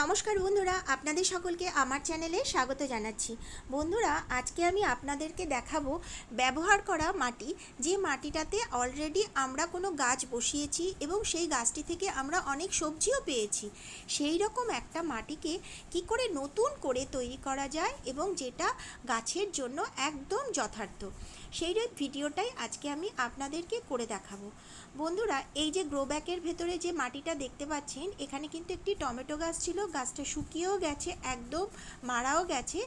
নমস্কার বন্ধুরা, আপনাদের সকলকে আমার চ্যানেলে স্বাগত জানাচ্ছি। বন্ধুরা, আজকে আমি আপনাদেরকে দেখাবো ব্যবহার করা মাটি। যে মাটিটাতে অলরেডি আমরা কোনো গাছ বসিয়েছি এবং সেই গাছটি থেকে আমরা অনেক সবজিও পেয়েছি। সেই রকম একটা মাটিকে কি করে নতুন করে তৈরি করা যায় এবং যেটা গাছের জন্য একদম যথার্থ? সেই ভিডিওটাই আজকে আমি আপনাদেরকে করে দেখাবো। বন্ধুরা, এই যে গ্রো ব্যাগের ভেতরে যে মাটিটা দেখতে পাচ্ছেন, এখানে কিন্তু একটি টমেটো গাছ ছিল, গাছটা শুকিয়েও গেছে, একদম মারাও গেছে।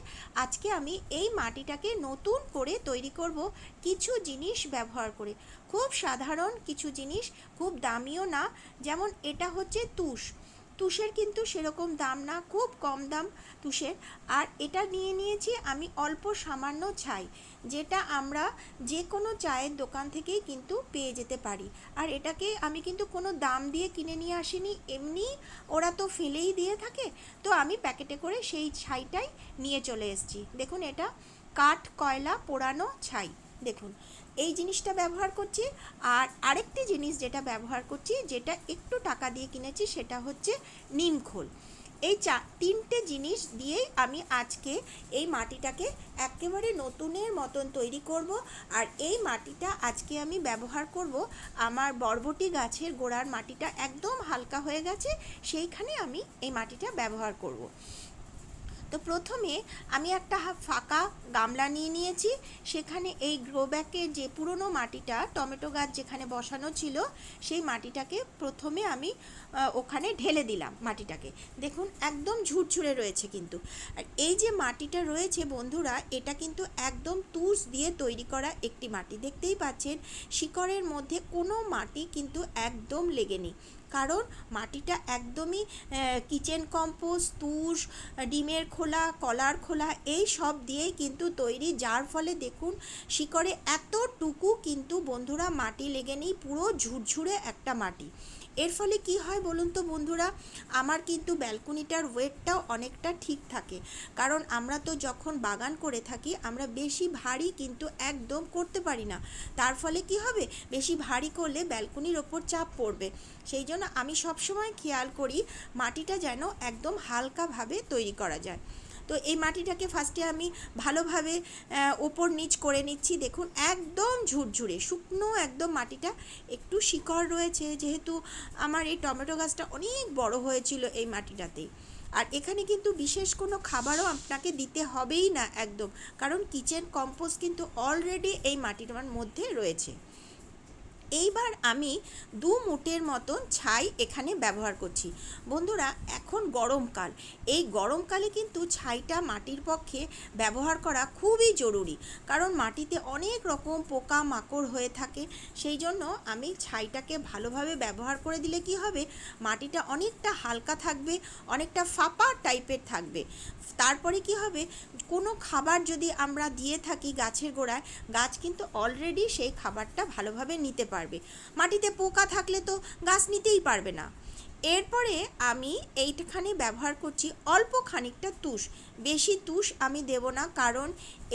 আজকে আমি এই মাটিটাকে নতুন করে তৈরি করব কিছু জিনিস ব্যবহার করে। খুব সাধারণ কিছু জিনিস, খুব দামিও না, যেমন এটা হচ্ছে তুষ। তুষের কিন্তু সেরকম দাম না, খুব কম দাম তুষের। আর এটা নিয়ে নিয়েছি আমি অল্প সামান্য ছাই, যেটা আমরা যে কোনো চায়ের দোকান থেকেই কিন্তু পেয়ে যেতে পারি। আর এটাকে আমি কিন্তু কোনো দাম দিয়ে কিনে নিয়ে আসিনি, এমনি ওরা তো ফেলেই দিয়ে থাকে। তো আমি প্যাকেটে করে সেই ছাইটাই নিয়ে চলে এসেছি। দেখুন এটা কাঠ কয়লা পোড়ানো ছাই। দেখুন, এই জিনিসটা ব্যবহার করছি আর আরেকটি জিনিস যেটা ব্যবহার করছি, যেটা একটু টাকা দিয়ে কিনেছি সেটা হচ্ছে নিমখোল এই চা, তিনটে জিনিস দিয়েই আমি আজকে এই মাটিটাকে একেবারে নতুনের মতন তৈরি করব আর এই মাটিটা আজকে আমি ব্যবহার করব আমার বরবটি গাছের গোড়ার মাটিটা একদম হালকা হয়ে গেছে, সেইখানে আমি এই মাটিটা ব্যবহার করব। তো প্রথমে আমি একটা ফাঁকা গামলা নিয়ে নিয়েছি। সেখানে এই গ্রো ব্যাগের যে পুরনো মাটিটা, টমেটো গাছ যেখানে বসানো ছিল, সেই মাটিটাকে প্রথমে আমি ওখানে ঢেলে দিলাম মাটিটাকে। দেখুন, একদম ঝুরঝুরে রয়েছে কিন্তু। আর এই যে মাটিটা রয়েছে বন্ধুরা, এটা কিন্তু একদম তুষ দিয়ে তৈরি করা একটি মাটি। দেখতেই পাচ্ছেন, শিকড়ের মধ্যে কোনো মাটি কিন্তু একদম লেগে নেই। কারণ মাটিটা একদমই কিচেন কম্পোস্ট তুষ, ডিমের খোলা, কলার খোলা, এই সব দিয়েই কিন্তু তৈরি। যার ফলে দেখুন, শিকড়ে এতটুকু কিন্তু বন্ধুরা মাটি লেগে নেই, পুরো ঝুরঝুরে একটা মাটি। এর ফলে কি হয় বলুন তো বন্ধুরা, আমার কিন্তু ব্যালকনিটার ওয়েটটাও অনেকটা ঠিক থাকে। কারণ আমরা তো যখন বাগান করে থাকি, আমরা বেশি ভারী কিন্তু একদম করতে পারি না। তার ফলে কি হবে? বেশি ভারী করলে ব্যালকনির ওপর চাপ পড়বে। সেই জন্য আমি সবসময় খেয়াল করি মাটিটা যেন একদম হালকাভাবে তৈরি করা যায়। তো এই মাটিটাকে ফার্স্টে আমি ভালোভাবে ওপর নিচ করে নিচ্ছি। দেখুন, একদম ঝুরঝুরে, শুকনো একদম মাটিটা একটু শিকড় রয়েছে। যেহেতু আমার এই টমেটো গাছটা অনেক বড় হয়েছিল এই মাটিটাতে। আর এখানে কিন্তু বিশেষ কোনো খাবারও আপনাকে দিতে হবেই না একদম। কারণ কিচেন কম্পোস্ট কিন্তু অলরেডি এই মাটিটার মধ্যে রয়েছে। এইবার আমি দু মুটের মতন ছাই এখানে ব্যবহার করছি। বন্ধুরা, এখন গরমকাল এই গরমকালে কিন্তু ছাইটা মাটির পক্ষে ব্যবহার করা খুবই জরুরি। কারণ মাটিতে অনেক রকম পোকা মাকড় হয়ে থাকে। সেই জন্য আমি ছাইটাকে ভালোভাবে ব্যবহার করে দিলে কি হবে? মাটিটা অনেকটা হালকা থাকবে, অনেকটা ফাঁপা টাইপের থাকবে। তারপরে কি হবে? কোনো খাবার যদি আমরা দিয়ে থাকি গাছের গোড়ায়, গাছ কিন্তু অলরেডি সেই খাবারটা ভালোভাবে নিতে পারবে। মাটিতে পোকা থাকলে তো গাছ নিতেই পারবে না। এরপরে আমি এইখানে ব্যবহার করছি অল্প খানিকটা তুষ। বেশি তুষ আমি দেব না, কারণ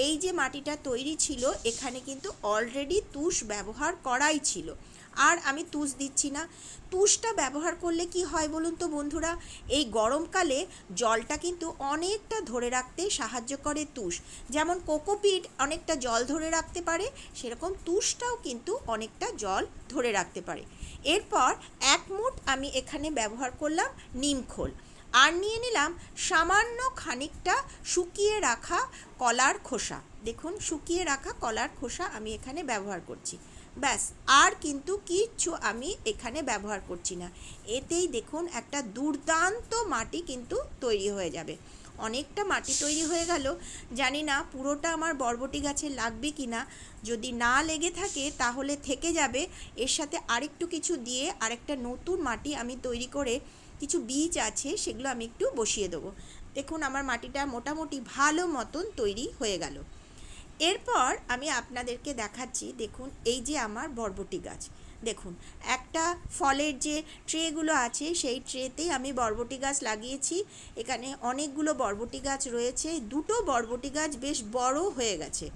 এই যে মাটিটা তৈরি ছিল, এখানে কিন্তু অলরেডি তুষ ব্যবহার করাই ছিল। আর আমি তুষ দিচ্ছি না। তুষটা ব্যবহার করলে কি হয় বলুন তো বন্ধুরা? এই গরমকালে জলটা কিন্তু অনেকটা ধরে রাখতে সাহায্য করে তুষ। যেমন কোকোপিট অনেকটা জল ধরে রাখতে পারে, সেরকম তুষটাও কিন্তু অনেকটা জল ধরে রাখতে পারে। এরপর এক মুঠ আমি এখানে ব্যবহার করলাম নিমখোল আর নিয়ে নিলাম সামান্য খানিকটা শুকিয়ে রাখা কলার খোসা। দেখুন, শুকিয়ে রাখা কলার খোসা আমি এখানে ব্যবহার করছি। ব্যাস, আর কিন্তু কিচ্ছু আমি এখানে ব্যবহার করছি না। এতেই দেখুন একটা দুর্দান্ত মাটি কিন্তু তৈরি হয়ে যাবে। অনেকটা মাটি তৈরি হয়ে গেল। জানি না পুরোটা আমার বরবটি গাছে লাগবে কি না। যদি না লেগে থাকে তাহলে থেকে যাবে। এর সাথে আরেকটু কিছু দিয়ে আরেকটা নতুন মাটি আমি তৈরি করে কিছু বীজ আছে সেগুলো আমি একটু বসিয়ে দেবো। দেখুন আমার মাটিটা মোটামুটি ভালো মতন তৈরি হয়ে গেল। এরপর আমি আপনাদেরকে দেখাচ্ছি, দেখুন, এই যে আমার বরবটি গাছ। দেখুন, একটা ফলের যে ট্রেগুলো আছে, সেই ট্রেতেই আমি বরবটি গাছ লাগিয়েছি। এখানে অনেকগুলো বরবটি গাছ রয়েছে। দুটো বরবটি গাছ বেশ বড় হয়ে গেছে।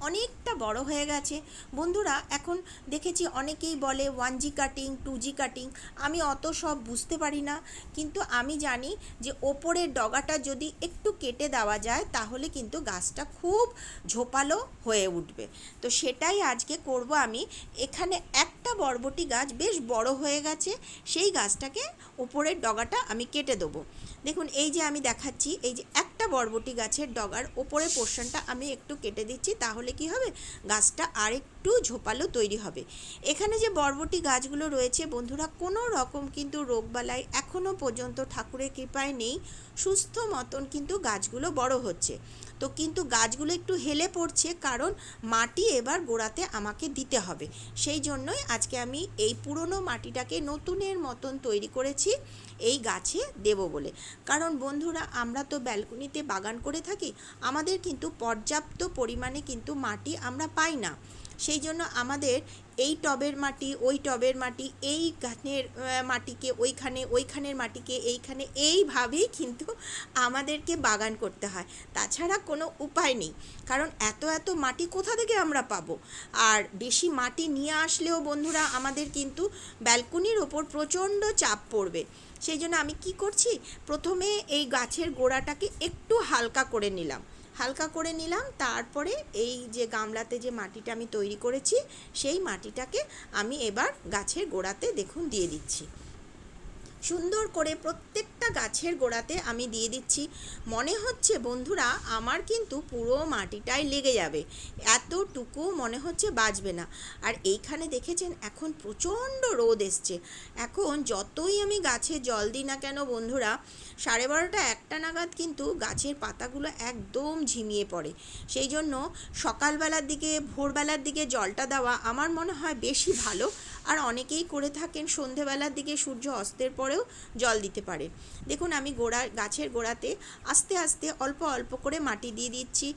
অনেকটা বড় হয়ে গেছে। বন্ধুরা, এখন দেখেছি অনেকেই বলে one G cutting two G cutting আমি অত সব বুঝতে পারি না। কিন্তু আমি জানি যে ওপরের ডগাটা যদি একটু কেটে দেওয়া যায়, তাহলে কিন্তু গাছটা খুব ঝোপালো হয়ে উঠবে। তো সেটাই আজকে করব আমি। এখানে একটা বরবটি গাছ বেশ বড় হয়ে গেছে। সেই গাছটাকে ওপরের ডগাটা আমি কেটে দেবো। দেখুন, এই যে আমি দেখাচ্ছি, এই যে একটা বরবটি গাছের ডগার ওপরে পোর্শনটা আমি একটু কেটে দিচ্ছি, তাহলে কি হবে? গাছটা আর একটু ঝোপালো তৈরি হবে। এখানে যে বরবটি গাছগুলো রয়েছে, বন্ধুরা, কোনো রকম কিন্তু রোগবালাই এখনও পর্যন্ত ঠাকুরের কৃপায় নেই। সুস্থ মতন কিন্তু গাছগুলো বড় হচ্ছে। তো কিন্তু গাছগুলো একটু হেলে পড়ছে, কারণ মাটি এবার গোড়াতে আমাকে দিতে হবে। সেই জন্যই আজকে আমি এই পুরনো মাটিটাকে নতুনের মতন তৈরি করেছি, এই গাছে দেব বলে। কারণ বন্ধুরা, আমরা তো ব্যালকনিতে বাগান করে থাকি, আমাদের কিন্তু পর্যাপ্ত পরিমাণে কিন্তু মাটি আমরা পাই না। সেই জন্য আমাদের এই টবের মাটি, ওই টবের মাটি, এই গানের মাটিকে, ওইখানে, ওইখানের মাটিকে, এইখানে, এইভাবেই কিন্তু আমাদেরকে বাগান করতে হয়। তাছাড়া কোনো উপায় নেই। কারণ এত এত মাটি কোথা থেকে আমরা পাবো? আর বেশি মাটি নিয়ে আসলেও বন্ধুরা আমাদের কিন্তু ব্যালকনির ওপর প্রচণ্ড চাপ পড়বে। সেই জন্য আমি কি করছি? প্রথমে এই গাছের গোড়াটাকে একটু হালকা করে নিলাম। হালকা করে নিলাম, তারপরে এই যে গামলাতে যে মাটিটা আমি তৈরি করেছি, সেই মাটিটাকে আমি এবার গাছের গোড়াতে দেখুন দিয়ে দিচ্ছি। সুন্দর করে প্রত্যেকটা গাছের গোড়াতে আমি দিয়ে দিচ্ছি। মনে হচ্ছে, বন্ধুরা, আমার কিন্তু পুরো মাটিটাই লেগে যাবে। এতটুকু মনে হচ্ছে বাজবে না। আর এইখানে দেখেছেন, এখন প্রচণ্ড রোদ এসছে। এখন যতই আমি গাছে জল দিই না কেন, বন্ধুরা, সাড়ে বারোটা একটা নাগাদ কিন্তু গাছের পাতাগুলো একদম ঝিমিয়ে পড়ে। সেই জন্য সকালবেলার দিকে, ভোরবেলার দিকে জলটা দেওয়া আমার মনে হয় বেশি ভালো। আর অনেকেই করে থাকেন সন্ধেবেলার দিকে সূর্য অস্তের পরেও জল দিতে পারে। দেখুন, আমি গোড়া, গাছের গোড়াতে আস্তে আস্তে অল্প অল্প করে মাটি দিয়ে দিচ্ছি।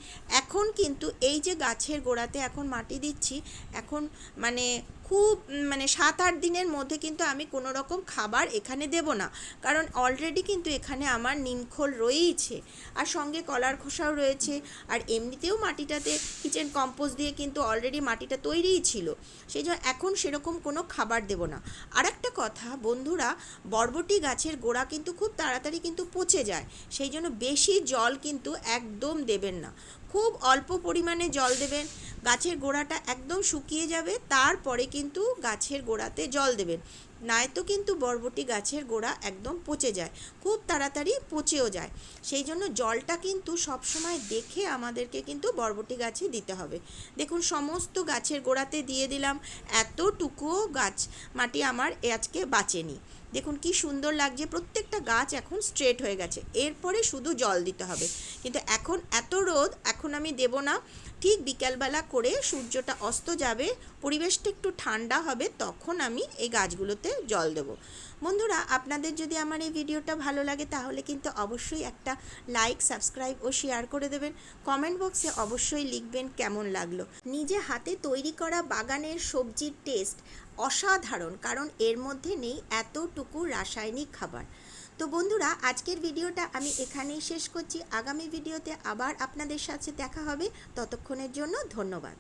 এখন কিন্তু এই যে গাছের গোড়াতে এখন মাটি দিচ্ছি, এখন মানে খুব মানে সাত আট দিনের মধ্যে কিন্তু আমি কোনো রকম খাবার এখানে দেব না। কারণ অলরেডি কিন্তু এখানে আমার নিমখোল রয়েইছে। আর সঙ্গে কলার খোসাও রয়েছে। আর এমনিতেও মাটিটাতে কিচেন কম্পোস্ট দিয়ে কিন্তু অলরেডি মাটিটা তৈরিই ছিল। সেই জন্য এখন সেরকম কোনো খাবার দেব না। আর একটা কথা, বন্ধুরা, বরবটি গাছের গোড়া কিন্তু খুব তাড়াতাড়ি কিন্তু পচে যায়। সেই জন্য বেশি জল কিন্তু একদম দেবেন না। খুব অল্প পরিমাণে জল দেবেন। গাছের গোড়াটা একদম শুকিয়ে যাবে, তারপরে কিন্তু গাছের গোড়াতে জল দেবেন। নয়তো কিন্তু বরবটি গাছের গোড়া একদম পচে যায়, খুব তাড়াতাড়ি পচেও যায়। সেই জন্য জলটা কিন্তু সবসময় দেখে আমাদেরকে কিন্তু বরবটি গাছে দিতে হবে। দেখুন, সমস্ত গাছের গোড়াতে দিয়ে দিলাম, এতটুকুও গাছ মাটি আমার আজকে বাঁচেনি। দেখুন কি সুন্দর লাগছে, প্রত্যেকটা গাছ এখন স্ট্রেট হয়ে গেছে। এরপরে শুধু জল দিতে হবে। কিন্তু এখন এত রোদ, এখন আমি দেব না। ঠিক বিকালবেলা করে সূর্যটা অস্ত যাবে, পরিবেশটা একটু ঠান্ডা হবে, তখন আমি এই গাছগুলোতে জল দেব। বন্ধুরা, আপনাদের যদি আমার এই ভিডিওটা ভালো লাগে, তাহলে কিন্তু অবশ্যই একটা লাইক সাবস্ক্রাইব ও শেয়ার করে দেবেন। কমেন্ট বক্সে অবশ্যই লিখবেন কেমন লাগল। নিজে হাতে তৈরি করা বাগানের সবজির টেস্ট অসাধারণ, কারণ এর মধ্যে নেই এতটুকু রাসায়নিক খাবার। তো বন্ধুরা, আজকের ভিডিওটা আমি এখানেই শেষ করছি। আগামী ভিডিওতে আবার আপনাদের সাথে দেখা হবে। ততক্ষণের জন্য ধন্যবাদ।